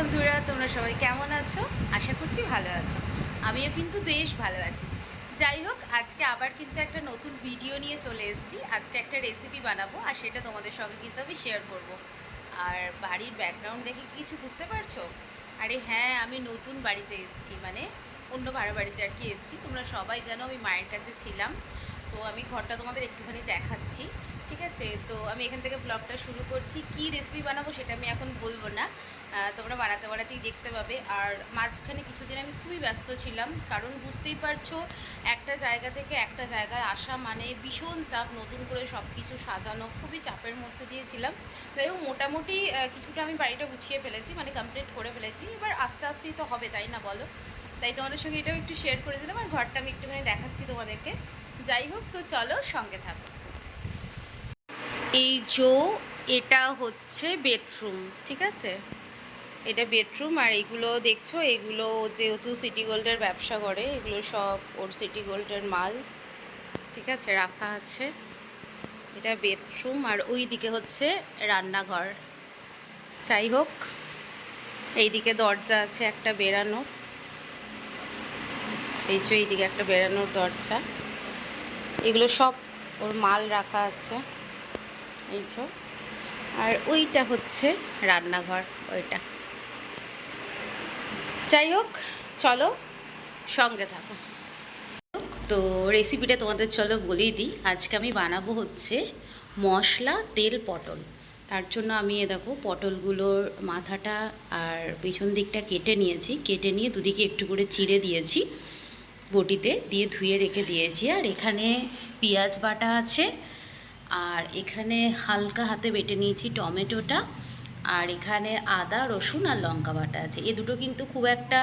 বন্ধুরা, তোমরা সবাই কেমন আছো? আশা করছি ভালো আছো। আমিও কিন্তু বেশ ভালো আছি। যাই হোক, আজকে আবার কিন্তু একটা নতুন ভিডিও নিয়ে চলে এসেছি। আজকে একটা রেসিপি বানাবো, আর সেটা তোমাদের সঙ্গে কিন্তু আমি শেয়ার করব। আর বাড়ির ব্যাকগ্রাউন্ড দেখে কিছু বুঝতে পারছ? আরে হ্যাঁ আমি নতুন বাড়িতে এসেছি মানে অন্য ভাড়া বাড়িতে আর কি এসেছি। তোমরা সবাই জানো, আমি মায়ের কাছে ছিলাম। তো আমি ঘরটা তোমাদের একটুখানি দেখাচ্ছি, ঠিক আছে? তো আমি এখান থেকে ব্লগটা শুরু করছি। কি রেসিপি বানাবো সেটা আমি এখন বলব না। তোমরা বানাতে বানাতেই দেখতে পাবে। আর মাঝখানে কিছুদিন আমি খুবই ব্যস্ত ছিলাম, কারণ বুঝতেই পারছ, একটা জায়গা থেকে একটা জায়গায় আসা মানে ভীষণ চাপ, নতুন করে সব কিছু সাজানো, খুবই চাপের মধ্যে দিয়েছিলাম যাই হোক, মোটামুটি কিছুটা আমি বাড়িটা গুছিয়ে ফেলেছি মানে কমপ্লিট করে ফেলেছি। এবার আস্তে আস্তেই তো হবে, তাই না বলো? তাই তোমাদের সঙ্গে এটাও একটু শেয়ার করে দিলাম, আর ঘরটা আমি একটুখানি দেখাচ্ছি তোমাদেরকে। যাই হোক, তো চলো সঙ্গে থাকো। এই যে, এটা হচ্ছে বেডরুম ঠিক আছে? এটা বেডরুম আর এগুলো দেখছ? এগুলো যেহেতু সিটি গোল্ডের ব্যবসা করে, এগুলো সব ওর সিটি গোল্ডের মাল। ঠিক আছে, রাখা আছে। এটা বেডরুম আর ওই দিকে হচ্ছে রান্নাঘর। যাই হোক, এইদিকে দরজা আছে একটা বেরানোর এই যে এইদিকে একটা বেরানোর দরজা। এগুলো সব ওর মাল রাখা আছে। এই আর ওইটা হচ্ছে রান্নাঘর, ওইটা। যাই হোক, চলো সঙ্গে থাকো। তো রেসিপিটা তোমাদের চলো বলেই দিই। আজকে আমি বানাবো হচ্ছে মশলা, তেল, পটল। তার জন্য আমি এ দেখো পটলগুলোর মাথাটা আর পিছন দিকটা কেটে নিয়েছি। কেটে নিয়ে দুদিকে একটু করে চিড়ে দিয়েছি। বটিতে দিয়ে ধুয়ে রেখে দিয়েছি। আর এখানে পেঁয়াজ বাটা আছে। আর এখানে হালকা হাতে বেটে নিয়েছি টমেটোটা। আর এখানে আদা, রসুন আর লঙ্কা বাটা আছে। এ দুটো কিন্তু খুব একটা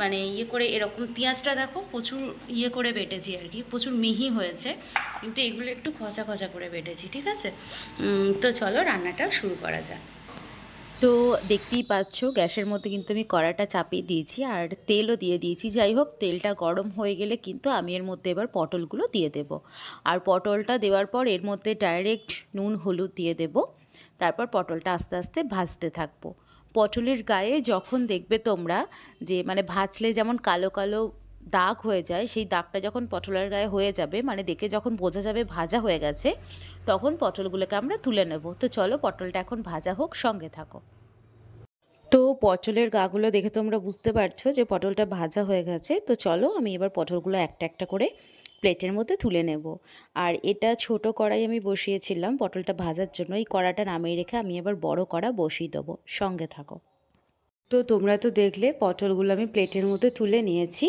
মানে ইয়ে করে এরকম পেঁয়াজটা দেখো প্রচুর ইয়ে করে বেটেছি আর কি, প্রচুর মিহি হয়েছে। কিন্তু এগুলো একটু খচা খচা করে বেটেছি, ঠিক আছে? তো চলো রান্নাটা শুরু করা যাক। তো দেখতেই পাচ্ছ, গ্যাসের মধ্যে কিন্তু আমি কড়াটা চাপিয়ে দিয়েছি আর তেলও দিয়ে দিয়েছি। যাই হোক, তেলটা গরম হয়ে গেলে কিন্তু আমি এর মধ্যে এবার পটলগুলো দিয়ে দেব। আর পটলটা দেওয়ার পর এর মধ্যে ডাইরেক্ট নুন, হলুদ দিয়ে দেব। তারপর পটলটা আস্তে আস্তে ভাজতে থাকব। পটলের গায়ে যখন দেখবে তোমরা যে মানে ভাজলে যেমন কালো কালো দাগ হয়ে যায়, সেই দাগটা যখন পটলের গায়ে হয়ে যাবে মানে দেখে যখন বোঝা যাবে ভাজা হয়ে গেছে, তখন পটলগুলোকে আমরা তুলে নেব। তো চলো পটলটা এখন ভাজা হোক, সঙ্গে থাকো। তো পটলের গাগুলো দেখে তোমরা বুঝতে পারছ যে পটলটা ভাজা হয়ে গেছে। তো চলো আমি এবার পটলগুলো একটা একটা করে প্লেটের মধ্যে তুলে নেব। আর এটা ছোট কড়াই আমি বসিয়েছিলাম পটলটা ভাজার জন্য। এই কড়াটা নামিয়ে রেখে আমি এবার বড় কড়া বসিয়ে দেবো। সঙ্গে থাকো। তো তোমরা তো দেখলে পটলগুলো আমি প্লেটের মধ্যে তুলে নিয়েছি।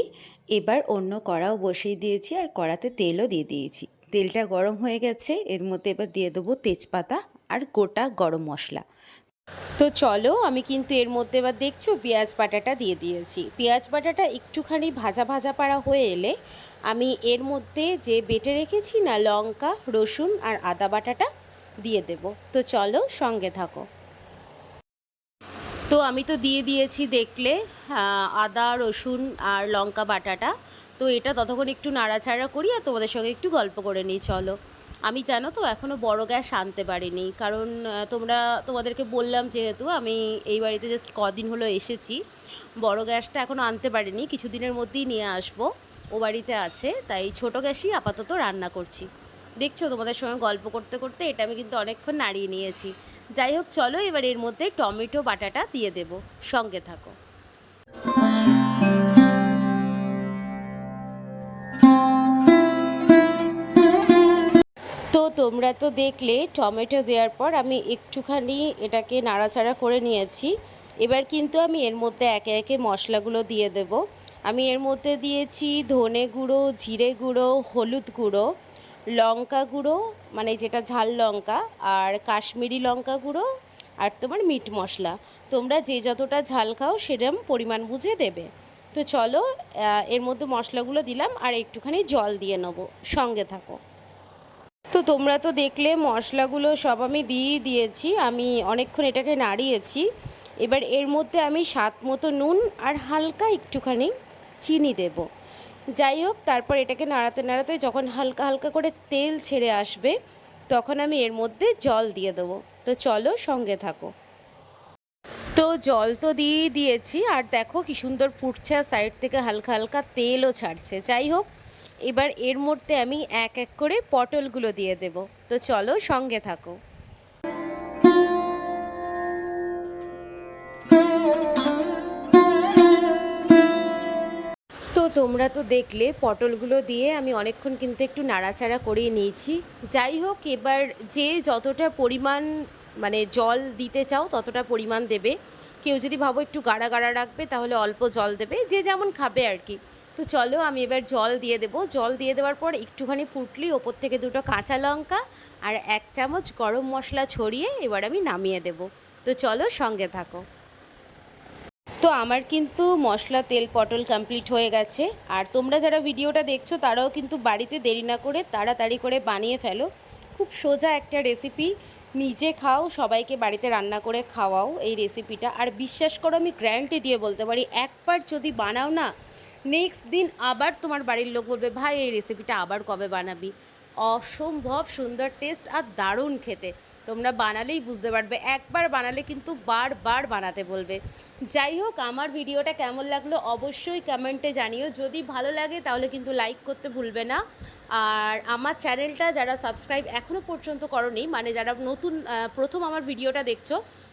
এবার অন্য কড়াও বসিয়ে দিয়েছি আর কড়াতে তেলও দিয়ে দিয়েছি। তেলটা গরম হয়ে গেছে। এর মধ্যে এবার দিয়ে দেবো তেজপাতা আর গোটা গরম মশলা। তো চলো, আমি কিন্তু এর মধ্যে এবার দেখছ পেঁয়াজ বাটাটা দিয়ে দিয়েছি। পেঁয়াজ বাটাটা একটুখানি ভাজা ভাজা পাড়া হয়ে এলে আমি এর মধ্যে যে বেটে রেখেছি না, লঙ্কা, রসুন আর আদা বাটাটা দিয়ে দেব। তো চলো সঙ্গে থাকো। তো আমি তো দিয়ে দিয়েছি দেখলে আদা, রসুন আর লঙ্কা বাটাটা। তো এটা ততক্ষণ একটু নাড়াচাড়া করি আর তোমাদের সঙ্গে একটু গল্প করে নিই, চলো। আমি জানো তো এখনও বড় গ্যাস আনতে পারিনি। কারণ তোমরা, তোমাদেরকে বললাম যেহেতু আমি এই বাড়িতে জাস্ট কদিন হলো এসেছি। বড় গ্যাসটা এখনও আনতে পারিনি, কিছুদিনের মধ্যেই নিয়ে আসব। ও বাড়িতে আছে, তাই ছোট গ্যাসই আপাতত রান্না করছি। দেখছ তোমাদের সঙ্গে গল্প করতে করতে এটা আমি কিন্তু অনেকক্ষণ নাড়িয়ে নিয়েছি। যাই হোক, চলো এবার এর মধ্যে টমেটো, বাটাটা দিয়ে দেব। সঙ্গে থাকো। তো তোমরা তো দেখলে, টমেটো দেওয়ার পর আমি একটুখানি এটাকে নাড়াচাড়া করে নিয়েছি। এবার কিন্তু আমি এর মধ্যে একে একে মশলাগুলো দিয়ে দেব। আমি এর মধ্যে দিয়েছি ধনে গুঁড়ো, জিরে গুঁড়ো, হলুদ গুঁড়ো, লঙ্কা গুঁড়ো মানে যেটা ঝাল লঙ্কা, আর কাশ্মীরি লঙ্কা গুঁড়ো, আর তোমার মিট মশলা। তোমরা যে যতটা ঝাল খাও সেরম পরিমাণ বুঝে দেবে। তো চলো এর মধ্যে মশলাগুলো দিলাম আর একটুখানি জল দিয়ে নেব। সঙ্গে থাকো। তো তোমরা তো দেখলে মশলাগুলো সব আমি দিয়েই দিয়েছি। আমি অনেকক্ষণ এটাকে নাড়িয়েছি। এবার এর মধ্যে আমি স্বাদ মতো নুন আর হালকা একটুখানি চিনি দেব। যাই হোক, তারপর এটাকে নাড়াতে নাড়াতে যখন হালকা হালকা করে তেল ছেড়ে আসবে, তখন আমি এর মধ্যে জল দিয়ে দেবো। তো চলো সঙ্গে থাকো। তো জল তো দিয়েই দিয়েছি, আর দেখো কি সুন্দর ফুটছে সাইড থেকে হালকা হালকা তেলও ছাড়ছে। যাই হোক এবার এর মধ্যে আমি এক এক করে পটলগুলো দিয়ে দেব। তো চলো সঙ্গে থাকো। তো তোমরা তো দেখলে, পটলগুলো দিয়ে আমি অনেকক্ষণ কিন্তু একটু নাড়াচাড়া করিয়ে নিয়েছি। যাই হোক, এবার যে যতটা পরিমাণ মানে জল দিতে চাও ততটা পরিমাণ দেবে। কেউ যদি ভাবো একটু গাড়া গাড়া রাখবে, তাহলে অল্প জল দেবে। যে যেমন খাবে আর কি। তো চলো আমি এবার জল দিয়ে দেবো। জল দিয়ে দেওয়ার পর একটুখানি ফুটলি ওপর থেকে দুটো কাঁচা লঙ্কা আর এক চামচ গরম মশলা ছড়িয়ে এবার আমি নামিয়ে দেবো। তো চলো সঙ্গে থাকো। তো আমার কিন্তু মশলা তেল পটল কমপ্লিট হয়ে গেছে। আর তোমরা যারা ভিডিওটা দেখছ, তারাও কিন্তু বাড়িতে দেরি না করে তাড়াতাড়ি করে বানিয়ে ফেলো। খুব সোজা একটা রেসিপি নিজে খাও, সবাইকে বাড়িতে রান্না করে খাওয়াও এই রেসিপিটা আর বিশ্বাস করো আমি গ্যারান্টি দিয়ে বলতে পারি, একবার যদি বানাও না নেক্সট দিন আবার তোমার বাড়ির লোক বলবে, ভাই, এই রেসিপিটা আবার কবে বানাবি? অসম্ভব সুন্দর টেস্ট আর দারুণ খেতে। তোমরা বানালেই বুঝতে পারবে, একবার বানালে কিন্তু বারবার বানাতে বলবে। যাই হোক, আমার ভিডিওটা কেমন লাগল অবশ্যই কমেন্টে জানিও। যদি ভালো লাগে তাহলে কিন্তু লাইক করতে ভুলবে না। আর আমার চ্যানেলটা যারা সাবস্ক্রাইব এখনও পর্যন্ত করনি মানে যারা নতুন প্রথম আমার ভিডিওটা দেখছ,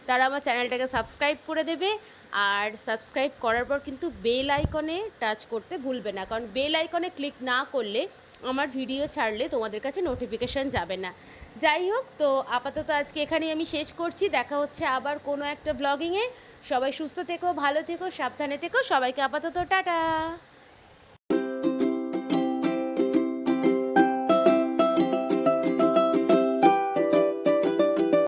তারা আমার চ্যানেলটাকে সাবস্ক্রাইব করে দেবে। আর সাবস্ক্রাইব করার পর কিন্তু বেল আইকনে টাচ করতে ভুলবে না। কারণ বেল আইকনে ক্লিক না করলে আমার ভিডিও ছাড়লে তোমাদের কাছে নোটিফিকেশান যাবে না। যাই হোক, তো আপাতত আজকে এখানেই আমি শেষ করছি। দেখা হচ্ছে আবার কোনো একটা ব্লগিংয়ে সবাই সুস্থ থেকো, ভালো থেকো, সাবধানে থেকো। সবাইকে আপাতত টাটা।